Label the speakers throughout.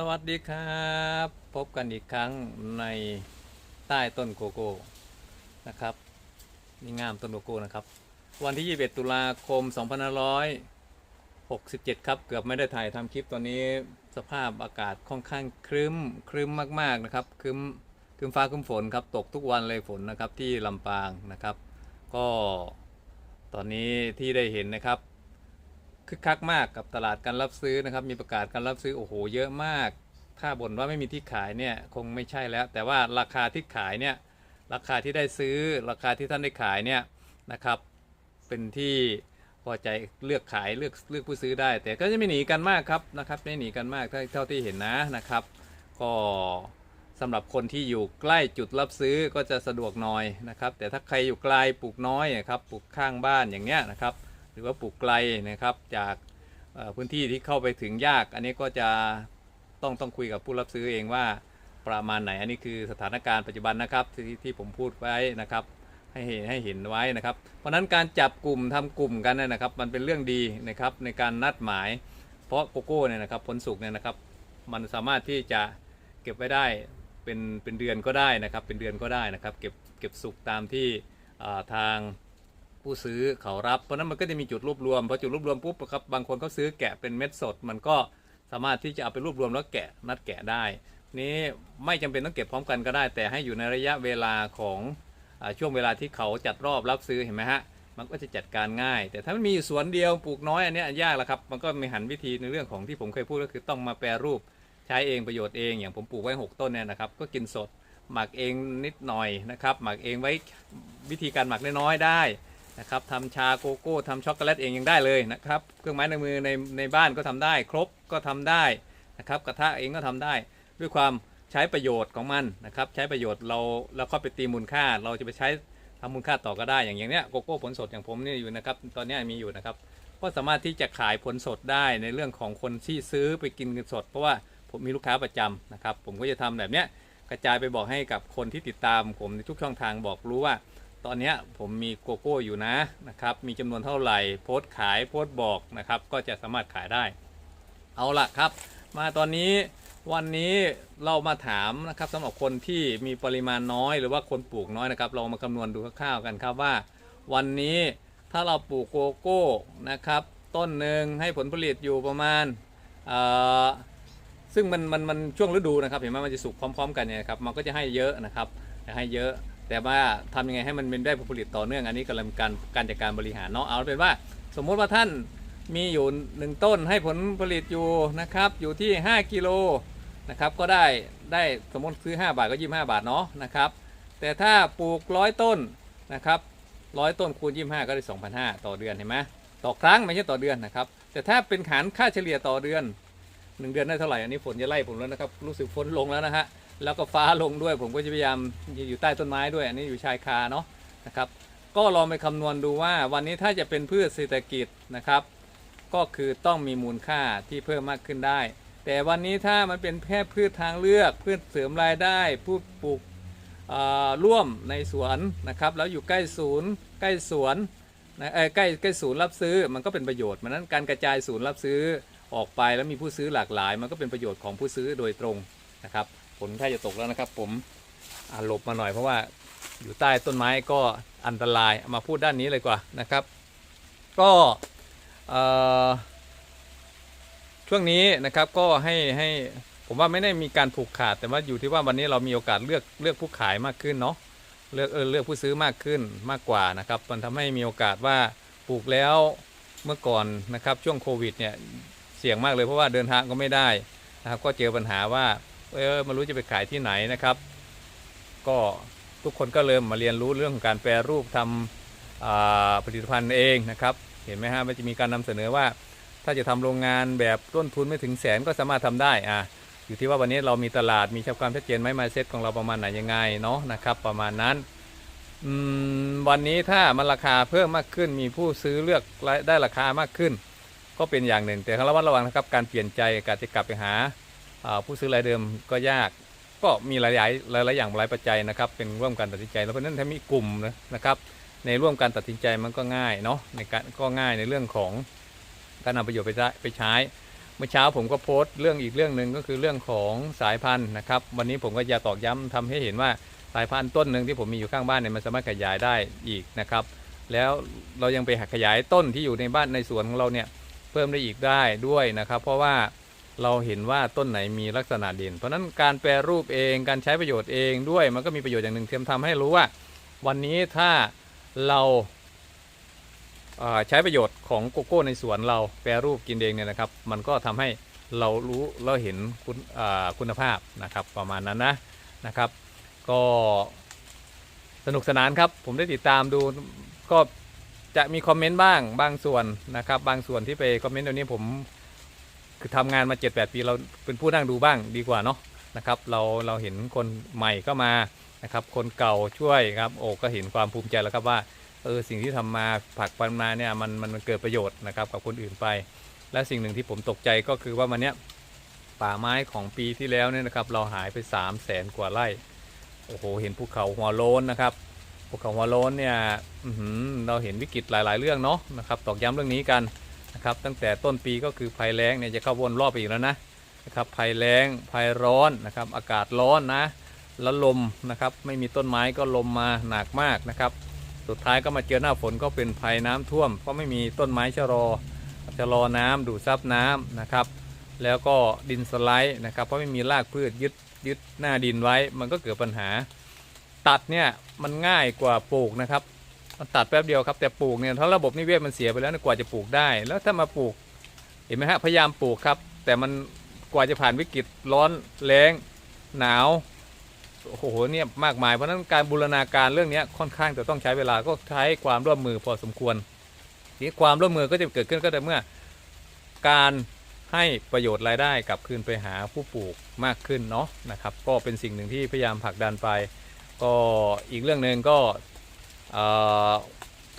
Speaker 1: สวัสดีครับ พบกันอีกครั้งในใต้ต้นโกโก้นะครับนี่งามต้นโกโก้นะครับ วันที่ 21 ตุลาคม 2567 ครับ เกือบไม่ได้ถ่ายทำคลิปตอนนี้สภาพอากาศค่อนข้างครึ้มครึ้มมากๆนะครับครึ้มครึ้มฟ้าครึ้มฝนครับตกทุกวันเลยฝนนะครับที่ลำปางนะครับ ก็ตอนนี้ที่ได้เห็นนะครับ คึกคักมากกับตลาดการรับซื้อนะครับ มีประกาศการรับซื้อโอ้โหเยอะมาก ถ้าบ่นว่าไม่มีที่ขายเนี่ยคงไม่ใช่แล้ว แต่ว่าราคาที่ขายเนี่ยราคาที่ได้ซื้อราคาที่ท่านได้ขายเนี่ยนะครับเป็นที่พอใจเลือกขายเลือกเลือกผู้ซื้อได้ แต่ก็จะไม่หนีกันมากครับนะครับไม่หนีกันมากเท่าที่เห็นนะนะครับ ก็สำหรับคนที่อยู่ใกล้จุดรับซื้อก็จะสะดวกหน่อยนะครับ แต่ถ้าใครอยู่ไกลปลูกน้อยนะครับปลูกข้างบ้านอย่างเงี้ยนะครับ หรือว่าปลูกไกลนะครับจากพื้นที่ที่เข้าไปถึงยาก อันนี้ก็จะต้องต้องคุยกับผู้รับซื้อเองว่าประมาณไหน อันนี้คือสถานการณ์ปัจจุบันนะครับที่ที่ผมพูดไว้นะครับ ให้เห็นให้เห็นไว้นะครับ เพราะนั้นการจับกลุ่มทำกลุ่มกันนะครับ มันเป็นเรื่องดีนะครับในการนัดหมาย เพราะโกโก้เนี่ยนะครับผลสุกเนี่ยนะครับ มันสามารถที่จะเก็บไว้ได้เป็นเป็นเดือนก็ได้นะครับ เป็นเดือนก็ได้นะครับ เก็บเก็บสุกตามที่ทาง ผู้ซื้อเขารับ เพราะนั้นมันก็จะมีจุดรวบรวมพอจุดรวบรวมปุ๊บครับบางคนเขาซื้อแกะเป็นเม็ดสด มันก็สามารถที่จะเอาไปรวบรวมแล้วแกะนัดแกะได้ นี้ไม่จำเป็นต้องเก็บพร้อมกันก็ได้ แต่ให้อยู่ในระยะเวลาของอช่วงเวลาที่เขาจัดรอบรับซื้อเห็นไหมฮะมันก็จะจัดการง่าย แต่ถ้ามันมีอยู่สวนเดียวปลูกน้อยอันนี้ยากแล้วครับ มันก็มีหันวิธีในเรื่องของที่ผมเคยพูดก็คือต้องมาแปรรูปใช้เองประโยชน์เองอย่างผมปลูกไว้หกต้นเนี่ยนะครับ ก็กินสดหมักเองนิดหน่อยนะครับ หมักเองไว้วิธีการหมักน้อยๆได้ นะครับทำชาโกโก้ทำช็อกโกแลตเองยังได้เลยนะครับ เครื่องไม้ในมือในในบ้านก็ทำได้ ครบก็ทำได้นะครับ กระทะเองก็ทำได้ ด้วยความใช้ประโยชน์ของมันนะครับ ใช้ประโยชน์เราเราเข้าไปตีมูลค่า เราจะไปใช้ทำมูลค่าต่อก็ได้อย่างอย่างเนี้ยโกโก้ผลสดอย่างผมนี่อยู่นะครับ ตอนนี้มีอยู่นะครับ ก็สามารถที่จะขายผลสดได้ในเรื่องของคนที่ซื้อไปกินกันสด เพราะว่าผมมีลูกค้าประจำนะครับ ผมก็จะทำแบบเนี้ยกระจายไปบอกให้กับคนที่ติดตามผมในทุกช่องทางบอกรู้ว่า ตอนนี้ผมมีโกโก้อยู่นะนะครับ มีจำนวนเท่าไหร่โพสต์ขายโพสต์บอกนะครับ ก็จะสามารถขายได้ เอาละครับ มาตอนนี้วันนี้เรามาถามนะครับสำหรับคนที่มีปริมาณน้อยหรือว่าคนปลูกน้อยนะครับ เรามาคำนวณดูคร่าวๆกันครับว่า วันนี้ถ้าเราปลูกโกโก้นะครับ ต้นหนึ่งให้ผลผลิตอยู่ประมาณเออซึ่งมันมันมันช่วงฤดูนะครับ เห็นไหมมันจะสุกพร้อม ๆ กันเนี่ยครับมันก็จะให้เยอะนะครับจะให้เยอะ แต่ว่าทำยังไงให้มันเป็นได้ผลผลิตต่อเนื่องอันนี้กำลังการการจัดการบริหารเนาะเอาเป็นว่า สมมุติว่าท่านมีอยู่หนึ่งต้นให้ผลผลิตอยู่นะครับ อยู่ที่ 5กิโลนะครับ ก็ได้ได้สมมติซื้อ 5 บาทก็25 บาทเนาะนะครับ แต่ถ้าปลูกร้อยต้นนะครับร้อยต้นคูณ25 ก็ได้ 2,500 ต่อเดือนเห็นไหมต่อครั้งไม่ใช่ต่อเดือนนะครับ แต่ถ้าเป็นหารค่าเฉลี่ยต่อเดือน 1 เดือนได้เท่าไหร่อันนี้ฝนจะไล่ผมแล้วนะครับ รู้สึกฝนลงแล้วนะฮะ แล้วก็ฟ้าลงด้วย ผมก็จะพยายามอยู่ใต้ต้นไม้ด้วย อันนี้อยู่ชายคาเนาะนะครับก็ลองไปคำนวณดูว่าวันนี้ถ้าจะเป็นพืชเศรษฐกิจนะครับ ก็คือต้องมีมูลค่าที่เพิ่มมากขึ้นได้ แต่วันนี้ถ้ามันเป็นแค่พืชทางเลือกพืชเสริมรายได้พืชปลูกร่วมในสวนนะครับ แล้วอยู่ใกล้ศูนย์ ใกล้สวนนะใกล้ใกล้ศูนย์รับซื้อมันก็เป็นประโยชน์มันนั้นการกระจายศูนย์รับซื้อออกไปแล้วมีผู้ซื้อหลากหลาย มันก็เป็นประโยชน์ของผู้ซื้อโดยตรงนะครับ ฝนใกล้จะตกแล้วนะครับ ผมอ่าหลบมาหน่อยเพราะว่าอยู่ใต้ต้นไม้ก็อันตรายามาพูดด้านนี้เลยกว่านะครับ ก็ช่วงนี้นะครับก็ให้ให้ผมว่าไม่ได้มีการผูกขาด แต่ว่าอยู่ที่ว่าวันนี้เรามีโอกาสเลือกเลือกผู้ขายมากขึ้นเนาะเลือกเออเลือกผู้ซื้อมากขึ้นมากกว่านะครับ มันทำให้มีโอกาสว่าปลูกแล้วเมื่อก่อนนะครับช่วงโควิดเนี่ยเสี่ยงมากเลยเพราะว่าเดินทางก็ไม่ได้นะครับก็เจอปัญหาว่า เออไม่รู้จะไปขายที่ไหนนะครับ ก็ทุกคนก็เริ่มมาเรียนรู้เรื่องของการแปรรูปทำผลิตภัณฑ์เองนะครับ เห็นไหมฮะมันจะมีการนำเสนอว่า ถ้าจะทำโรงงานแบบต้นทุนไม่ถึงแสนก็สามารถทำได้อะอยู่ที่ว่าวันนี้เรามีตลาดมีชับความชัดเจนไหมมาเซ็ตของเราประมาณไหนยังไงเนาะนะครับ ประมาณนั้นวันนี้ถ้ามันราคาเพิ่มมากขึ้นมีผู้ซื้อเลือกได้ราคามากขึ้น ก็เป็นอย่างหนึ่ง แต่ระมัดระวังนะครับการเปลี่ยนใจการจะกลับไปหาอ่า ผู้ซื้อรายเดิมก็ยากก็มีหลายๆหลายอย่างหลายปัจจัยนะครับ เป็นร่วมกันตัดสินใจแล้วเพราะนั้นถ้ามีกลุ่มนะนะครับ ในร่วมการตัดสินใจมันก็ง่ายเนาะในการก็ง่ายในเรื่องของการนำประโยชน์ไปใช้ไปใช้เมื่อเช้าผมก็โพสต์เรื่องอีกเรื่องหนึ่งก็คือเรื่องของสายพันธุ์นะครับ วันนี้ผมก็จะตอกย้ำทำให้เห็นว่าสายพันธุ์ต้นหนึ่งที่ผมมีอยู่ข้างบ้านเนี่ยมันสามารถขยายได้อีกนะครับ แล้วเรายังไปขยายต้นที่อยู่ในบ้านในสวนของเราเนี่ยเพิ่มได้อีกได้ด้วยนะครับ เพราะว่า เราเห็นว่าต้นไหนมีลักษณะเด่น เพราะนั้นการแปรรูปเองการใช้ประโยชน์เองด้วยมันก็มีประโยชน์อย่างหนึ่งเทียมทำให้รู้ว่า วันนี้ถ้าเราใช้ประโยชน์ของโกโก้ในสวนเราแปรรูปกินเองเนี่ยนะครับ มันก็ทำให้เรารู้เราเห็นคุณคุณภาพนะครับประมาณนั้นนะนะครับ ก็สนุกสนานครับ ผมได้ติดตามดูก็จะมีคอมเมนต์บ้างบางส่วนนะครับ บางส่วนที่ไปคอมเมนต์ตรงนี้ผม คือทำงานมา7-8ปีเราเป็นผู้นั่งดูบ้างดีกว่าเนาะนะครับเราเราเห็นคนใหม่ก็มานะครับคนเก่าช่วยครับโอ้ก็เห็นความภูมิใจแล้วครับว่าเออสิ่งที่ทำมาผลักปันมาเนี่ยมันมันเกิดประโยชน์นะครับกับคนอื่นไป และสิ่งหนึ่งที่ผมตกใจก็คือว่ามันเนี้ยป่าไม้ของปีที่แล้วเนี่ยนะครับเราหายไป3 0 0แสนกว่าไร่โอ้โหเห็นภูเขาหัวโล้นนะครับภูเขาหัวโล้นเนี่ยอื้อหือเราเห็นวิกฤตหลาย ๆ เรื่องเนาะนะครับตอกย้ำเรื่องนี้กัน นะครับตั้งแต่ต้นปีก็คือภัยแล้งเนี่ยจะเข้าวนรอบอีกแล้วนะนะครับภัยแล้งภัยร้อนนะครับอากาศร้อนนะแล้วลมนะครับไม่มีต้นไม้ก็ลมมาหนักมากนะครับ สุดท้ายก็มาเจอหน้าฝนก็เป็นภัยน้ำท่วม เพราะไม่มีต้นไม้ชะลอชะลอน้ำดูดซับน้ำนะครับ แล้วก็ดินสไลด์นะครับเพราะไม่มีรากพืชยึดยึดหน้าดินไว้ มันก็เกิดปัญหา ตัดเนี่ยมันง่ายกว่าปลูกนะครับ มันตัดแป๊บเดียวครับแต่ปลูกเนี่ยถ้าระบบนิเวศมันเสียไปแล้วเนี่ยกว่าจะปลูกได้ แล้วถ้ามาปลูกเห็นไหมฮะพยายามปลูกครับ แต่มันกว่าจะผ่านวิกฤตร้อนแล้งหนาวโอ้โหเนี่ยมากมายเพราะฉะนั้นการบูรณาการเรื่องนี้ค่อนข้างจะต้องใช้เวลาก็ใช้ความร่วมมือพอสมควรทีนี้ความร่วมมือก็จะเกิดขึ้นก็แต่เมื่อ การให้ประโยชน์รายได้กลับคืนไปหาผู้ปลูกมากขึ้นเนาะนะครับ ก็เป็นสิ่งหนึ่งที่พยายามผลักดันไป ก็อีกเรื่องหนึ่งก็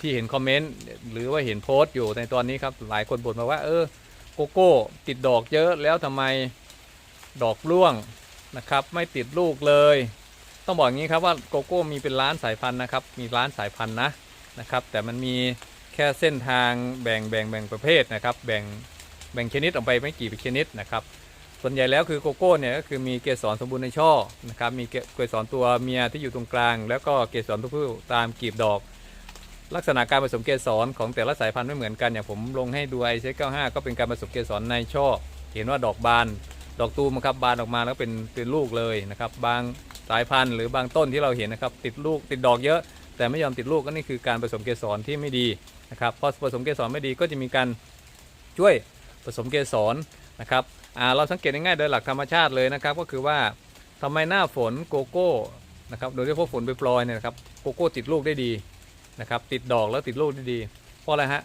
Speaker 1: ที่เห็นคอมเมนต์หรือว่าเห็นโพสต์อยู่ในตอนนี้ครับหลายคนบ่นมาว่าเออโกโก้ติดดอกเยอะแล้วทำไมดอกร่วงนะครับ ไม่ติดลูกเลย ต้องบอกอย่างนี้ครับว่าโกโก้มีเป็นล้านสายพันธุ์นะครับ มีล้านสายพันธุ์นะนะครับ แต่มันมีแค่เส้นทางแบ่งแบ่งแบ่งประเภทนะครับ แบ่งแบ่งชนิดออกไปไม่กี่ชนิดนะครับ ส่วนใหญ่แล้วคือโกโก้เนี่ยก็คือมีเกสรสมบูรณ์ในช่อนะครับมีเกสรตัวเมียที่อยู่ตรงกลาง แล้วก็เกสรตัวผู้ตามกลีบดอก ลักษณะการผสมเกสรของแต่ละสายพันธุ์ไม่เหมือนกันอย่างผมลงให้ดูไอเซ95ก็เป็นการผสมเกสรในช่อ เห็นว่าดอกบาน ดอกตูมครับบานออกมาแล้วเป็นเป็นลูกเลยนะครับบางสายพันธุ์หรือบางต้นที่เราเห็นนะครับติดลูกติดดอกเยอะ แต่ไม่ยอมติดลูกก็นี่คือการผสมเกสรที่ไม่ดีนะครับพอผสมเกสรไม่ดีก็จะมีการช่วยผสมเกสรนะครับ เราสังเกตง่ายๆโดยหลักธรรมชาติเลยนะครับ ก็คือว่าทำไมหน้าฝนโกโก้นะครับโดยเฉพาะฝนไปปลอยเนี่ยนะครับโกโก้ติดลูกได้ดีนะครับติดดอกแล้วติดลูกได้ดี เพราะอะไรฮะ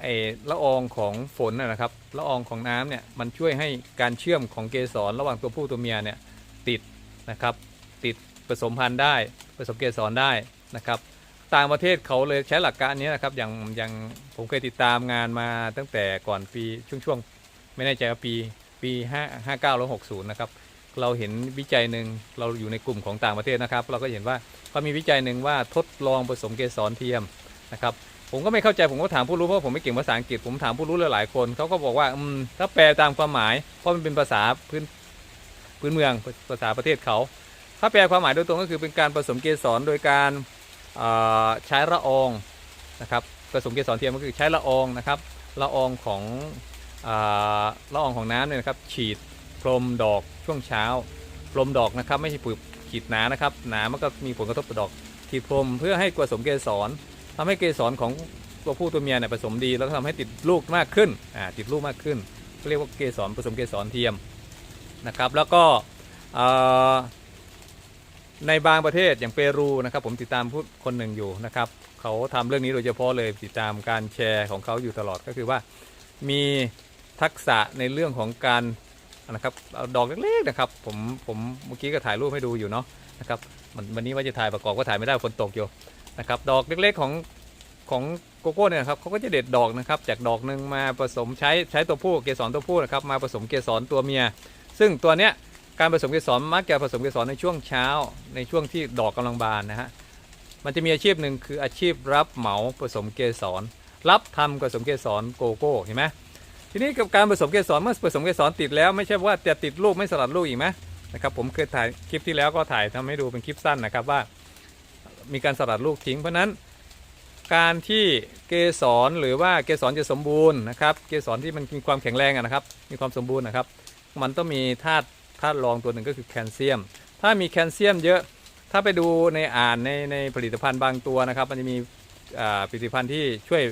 Speaker 1: ไอละอองของฝนนะนะครับละอองของน้ำเนี่ยมันช่วยให้การเชื่อมของเกสรระหว่างตัวผู้ตัวเมียเนี่ยติดนะครับติดผสมพันธุ์ได้ผสมเกสรได้นะครับต่างประเทศเขาเลยใช้หลักการนี้นะครับอย่างอย่างผมเคยติดตามงานมาตั้งแต่ก่อนปีช่วงๆ ไม่แน่ใจว่าปี ปี5 59แล้ว60 นะครับ เราเห็นวิจัยหนึ่งเราอยู่ในกลุ่มของต่างประเทศนะครับ เราก็เห็นว่าเขามีวิจัยหนึ่งว่าทดลองผสมเกสรเทียมนะครับผมก็ไม่เข้าใจผมก็ถามผู้รู้เพราะผมไม่เก่งภาษาอังกฤษผมถามผู้รู้หลายๆคนเขาก็บอกว่าถ้าแปลตามความหมายเพราะมันเป็นภาษาพื้นพื้นเมืองภาษาประเทศเขาถ้าแปลความหมายโดยตรงก็คือเป็นการผสมเกสรโดยการใช้ละอองนะครับผสมเกสรเทียมก็คือใช้ละอองนะครับละอองของ ละอองของน้ำเนี่ยนะครับ ฉีดพรมดอกช่วงเช้า พรมดอกนะครับ ไม่ใช่ปลูกฉีดหนานะครับ หนามันก็มีผลกระทบต่อดอกฉีดพรมเพื่อให้กผสมเกสรทำให้เกสรของตัวผู้ตัวเมียเนี่ยผสมดี แล้วก็ทำให้ติดลูกมากขึ้นอ่าติดลูกมากขึ้นเรียกว่าเกสรผสมเกสรเทียมนะครับ แล้วก็ในบางประเทศอย่างเปรูนะครับ ผมติดตามผู้คนหนึ่งอยู่นะครับเขาทำเรื่องนี้โดยเฉพาะเลยติดตามการแชร์ของเขาอยู่ตลอดก็คือว่ามี ทักษะในเรื่องของการนะครับเอาดอกเล็กๆนะครับ ผมผมเมื่อกี้ก็ถ่ายรูปให้ดูอยู่เนาะนะครับมันวันนี้ว่าจะถ่ายประกอบก็ถ่ายไม่ได้ฝนตกอยู่นะครับ ดอกเล็กๆของของโกโก้เนี่ยครับเขาก็จะเด็ดดอกนะครับ จากดอกหนึ่งมาผสมใช้ใช้ตัวผู้เกสรตัวผู้นะครับมาผสมเกสรตัวเมีย ซึ่งตัวเนี้ยการผสมเกสรมักจะผสมเกสรในช่วงเช้า ในช่วงที่ดอกกำลังบานนะฮะมันจะมีอาชีพหนึ่งคืออาชีพรับเหมาผสมเกสรรับทำผสมเกสรโกโก้เห็นไหม ทีนี้กับการผสมเกสรเมื่อผสมเกสรติดแล้วไม่ใช่ว่าจะติดลูกไม่สลัดลูกอีกไหมนะครับผมเคยถ่ายคลิปที่แล้วก็ถ่ายทำให้ดูเป็นคลิปสั้นนะครับว่า มีการสลัดลูกทิ้ง เพราะฉะนั้นการที่เกสรหรือว่าเกสรจะสมบูรณ์นะครับเกสรที่มันมีความแข็งแรงนะครับมีความสมบูรณ์นะครับ มันต้องมีธาตุธาตุรองตัวหนึ่งก็คือแคลเซียม ถ้ามีแคลเซียมเยอะถ้าไปดูในอ่านในในผลิตภัณฑ์บางตัวนะครับ มันจะมีผลิตภัณฑ์ที่ช่วย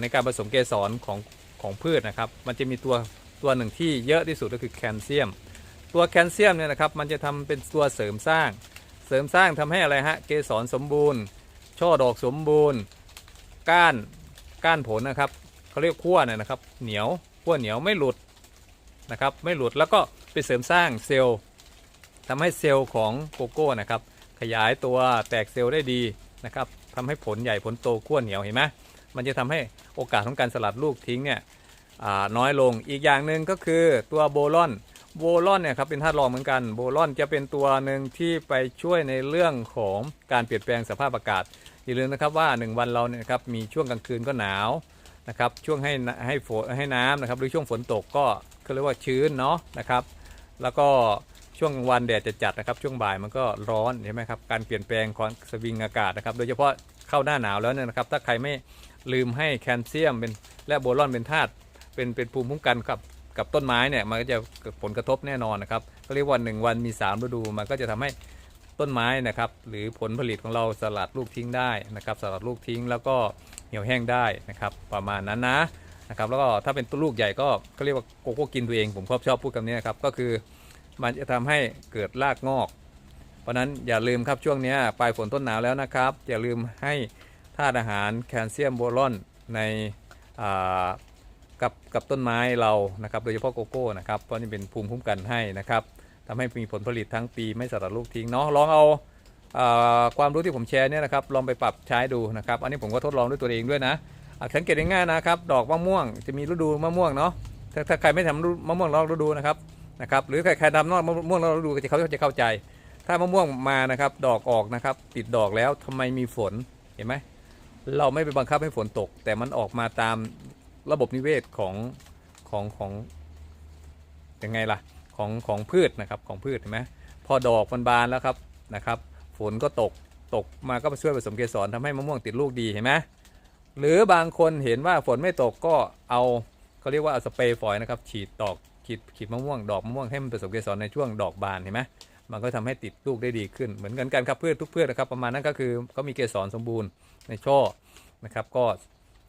Speaker 1: ในการผสมเกสรของ ของพืชนะครับ มันจะมีตัวตัวหนึ่งที่เยอะที่สุดก็คือแคลเซียม ตัวแคลเซียมเนี่ยนะครับมันจะทำเป็นตัวเสริมสร้าง เสริมสร้างทำให้อะไรฮะเกสรสมบูรณ์ ช่อดอกสมบูรณ์ ก้านก้านผลนะครับเขาเรียกขั้วเนี่ยนะครับ เหนียวขั้วเหนียวไม่หลุดนะครับไม่หลุดแล้วก็ไปเสริมสร้างเซลล์ทำให้เซลล์ของโกโก้นะครับขยายตัวแตกเซลล์ได้ดีนะครับทำให้ผลใหญ่ผลโตขั้วเหนียวเห็นไหมมันจะทำให้ โอกาสของการสลัดลูกทิ้งเนี่ยน้อยลงอีกอย่างหนึ่งก็คือตัวโบลอนโบลอนเนี่ยครับเป็นธาตุรองเหมือนกันโบลอนจะเป็นตัวหนึ่งที่ไปช่วยในเรื่องของการเปลี่ยนแปลงสภาพอากาศอย่าลืมนะครับว่า 1 วันเราเนี่ยครับมีช่วงกลางคืนก็หนาวนะครับช่วงให้น้ำให้ฝนให้น้ำนะครับหรือช่วงฝนตกก็เขาเรียกว่าชื้นเนาะนะครับ แล้วก็ช่วงกลางวันแดดจะจัดนะครับ ช่วงบ่ายมันก็ร้อนใช่ไหมครับการเปลี่ยนแปลงของสวิงอากาศนะครับ โดยเฉพาะเข้าหน้าหนาวแล้วเนี่ยนะครับ ถ้าใครไม่ ลืมให้แคลเซียมเป็นและโบรอนเป็นธาตุเป็นเป็นภูมิคุ้มกันกับกับต้นไม้เนี่ยมันก็จะเกิดผลกระทบแน่นอนนะครับเขาเรียกว่าหนึ่งวันมีสามฤดูมันก็จะทำให้ต้นไม้นะครับหรือผลผลิตของเราสลัดลูกทิ้งได้นะครับสลัดลูกทิ้งแล้วก็เหี่ยวแห้งได้นะครับประมาณนั้นนะนะครับแล้วก็ถ้าเป็นต้นลูกใหญ่ก็เขาเรียกว่าโกโก้กินตัวเองผมชอบชอบพูดคำนี้นะครับก็คือมันจะทำให้เกิดรากงอก เพราะฉะนั้นอย่าลืมครับช่วงนี้ปลายฝนต้นหนาวแล้วนะครับ อย่าลืมให้ ธาตุอาหารแคลเซียมโบรอนในกับกับต้นไม้เรานะครับโดยเฉพาะโกโก้นะครับเพราะนี่เป็นภูมิคุ้มกันให้นะครับทำให้มีผลผลิตทั้งปีไม่สลัดลูกทิ้งเนาะลองเอาอ่อความรู้ที่ผมแชร์เนี่ยนะครับลองไปปรับใช้ดูนะครับอันนี้ผมก็ทดลองด้วยตัวเองด้วยนะสังเกตง่ายๆนะครับ ดอกมะม่วงจะมีฤดูมะม่วงเนาะถ้าถ้าใครไม่ทำมะม่วงนอกฤดูนะครับนะครับหรือใครใครทำนอกมะม่วงนอกฤดูก็จะเขาจะเข้าใจ ถ้ามะม่วงมานะครับ ดอกออกนะครับ ติดดอกแล้วทำไมมีฝนเห็นไหม เราไม่ไปบังคับให้ฝนตก แต่มันออกมาตามระบบนิเวศของของของยังไงล่ะของของพืชนะครับของพืชเห็นไหมพอดอกมันบานแล้วครับนะครับฝนก็ตกตกมาก็มาช่วยผสมเกสรทำให้มะม่วงติดลูกดีเห็นไหมหรือบางคนเห็นว่าฝนไม่ตกก็เอาเขาเรียกว่าเอาสเปรย์ฝอยนะครับฉีดดอกฉีดฉีดมะม่วงดอกมะม่วงให้มันผสมเกสรในช่วงดอกบานเห็นไหมมันก็ทำให้ติดลูกได้ดีขึ้น เหมือนกันกันครับพืชทุกพืชนะครับประมาณนั้นก็คือก็มีเกสรสมบูรณ์ ในช่อนะครับ ก็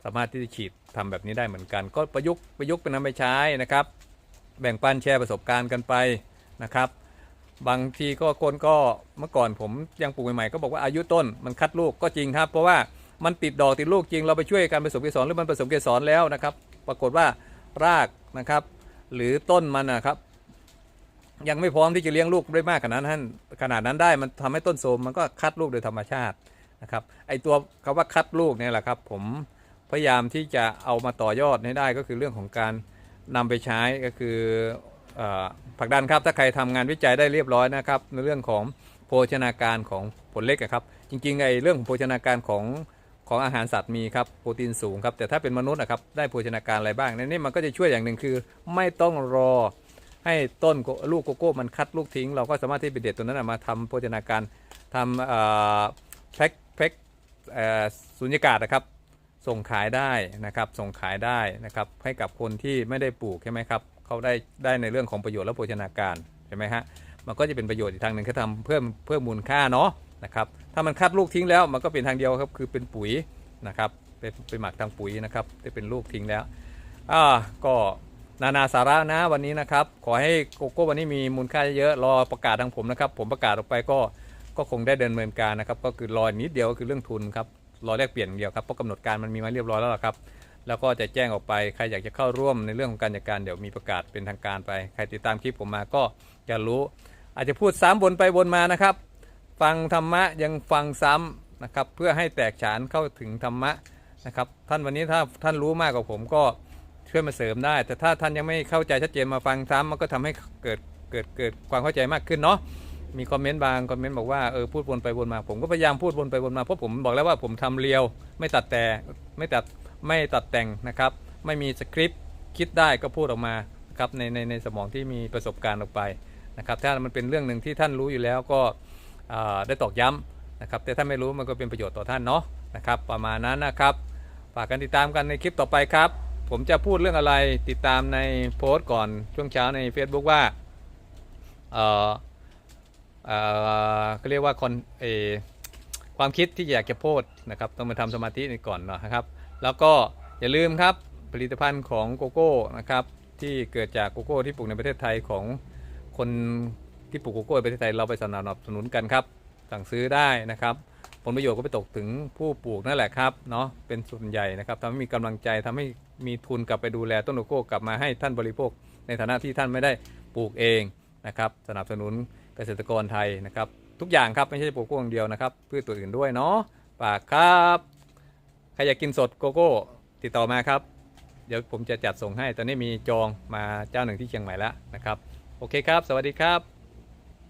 Speaker 1: สามารถที่จะฉีดทำแบบนี้ได้เหมือนกัน ก็ประยุกต์ประยุกต์เป็นนำไปใช้นะครับ แบ่งปันแชร์ประสบการณ์กันไปนะครับ บางทีก็คนก็เมื่อก่อนผมยังปลูกใหม่ๆก็บอกว่าอายุต้นมันคัดลูกก็จริงครับ เพราะว่ามันติดดอกติดลูกจริงเราไปช่วยการผสมเกสรหรือมันผสมเกสรแล้วนะครับ ปรากฏว่ารากนะครับ หรือต้นมันนะครับ ยังไม่พร้อมที่จะเลี้ยงลูกได้มากขนาดนั้นขนาดนั้นได้มันทำให้ต้นโทรมมันก็คัดลูกโดยธรรมชาติ นะครับไอตัวคาว่าคัดลูกเนี่ยแหละครับ ผมพยายามที่จะเอามาต่อยอดให้ได้ก็คือเรื่องของการนำไปใช้ก็คืออผักดันครับถ้าใครทำงานวิจัยได้เรียบร้อยนะครับในเรื่องของโภชนาการของผลเล็กครับจริงๆไอเรื่องของโภชนาการของของอาหารสัตว์มีครับโปรตีนสูงครับแต่ถ้าเป็นมนุษย์นะครับได้โภชนาการอะไรบ้างในนี้มันก็จะช่วยอย่างหนึ่งคือ ไม่ต้องรอให้ต้นลูกโกโก้มันคัดลูกทิ้ง เราก็สามารถที่ไปเด็ดตัวนั้นมาทำโภชนาการทำแพ็ค พ็คเอ่อสุญญากาศนะครับ ส่งขายได้นะครับ ส่งขายได้นะครับ ให้กับคนที่ไม่ได้ปลูกใช่ไหมครับเขาได้ได้ในเรื่องของประโยชน์และโภชนาการใช่ไหมฮะมันก็จะเป็นประโยชน์อีกทางหนึ่งคือทำเพิ่มเพิ่มมูลค่าเนาะนะครับ ถ้ามันคัดลูกทิ้งแล้วมันก็เป็นทางเดียวครับคือเป็นปุ๋ยนะครับเป็นเป็นหมักทางปุ๋ยนะครับที่เป็นลูกทิ้งแล้วอ่าก็นานาสาระนะวันนี้นะครับ ขอให้โกโก้วันนี้มีมูลค่าเยอะรอประกาศทางผมนะครับ ผมประกาศออกไปก็ ก็คงได้เดินเนินการนะครับ ก็คือรอนิดเดียวก็คือเรื่องทุนครับรอแลกเปลี่ยนเดียวครับเพราะกำหนดการมันมีมาเรียบร้อยแล้วครับ แล้วก็จะแจ้งออกไปใครอยากจะเข้าร่วมในเรื่องของการจัดการเดี๋ยวมีประกาศเป็นทางการไป ใครติดตามคลิปผมมาก็จะรู้ อาจจะพูดซ้ำวนไปวนมานะครับ ฟังธรรมะยังฟังซ้ำนะครับ เพื่อให้แตกฉานเข้าถึงธรรมะนะครับ ท่านวันนี้ถ้าท่านรู้มากกว่าผมก็ช่วยมาเสริมได้ แต่ถ้าท่านยังไม่เข้าใจชัดเจนมาฟังซ้ำมันก็ทำให้เกิดเกิดเกิดความเข้าใจมากขึ้นเนาะ มีคอมเมนต์บางคอมเมนต์บอกว่าเออพูดวนไปวนมาผมก็พยายามพูดวนไปวนมาเพราะผมบอกแล้วว่าผมทำเรียว ไม่ตัดแต่ไม่ตัดไม่ตัดแต่งนะครับ ไม่มีสคริปต์คิดได้ก็พูดออกมาครับในในในสมองที่มีประสบการณ์ออกไปนะครับ ถ้ามันเป็นเรื่องหนึ่งที่ท่านรู้อยู่แล้วก็ได้ตอกย้ำนะครับ แต่ถ้าไม่รู้มันก็เป็นประโยชน์ต่อท่านเนาะนะครับ ประมาณนั้นนะครับฝากกันติดตามกันในคลิปต่อไปครับ ผมจะพูดเรื่องอะไรติดตามในโพสต์ก่อนช่วงเช้าใน Facebook ว่าเอ่อ เอ่อเขาเรียกว่าคนเอความคิดที่อยากจะโพสนะครับต้องมาทำสมาธิก่อนนะครับ แล้วก็อย่าลืมครับผลิตภัณฑ์ของโกโก้นะครับที่เกิดจากโกโก้ที่ปลูกในประเทศไทยของคนที่ปลูกโกโก้ในประเทศไทยเราไปสนับสนุนกันครับ สั่งซื้อได้นะครับ ผลประโยชน์ก็ไปตกถึงผู้ปลูกนั่นแหละครับเนาะเป็นส่วนใหญ่นะครับทำให้มีกำลังใจทำให้มีทุนกลับไปดูแลต้นโกโก้กลับมาให้ท่านบริโภค ในฐานะที่ท่านไม่ได้ปลูกเองนะครับ สนับสนุน เกษตรกรไทยนะครับ ทุกอย่างครับไม่ใช่ปลูกโกโก้อย่างเดียวนะครับพืชตัวอื่นด้วยเนาะฝากครับใครอยากกินสดโกโก้ ติดต่อมาครับ เดี๋ยวผมจะจัดส่งให้ตอนนี้มีจองมาเจ้าหนึ่งที่เชียงใหม่แล้วนะครับ โอเคครับ สวัสดีครับ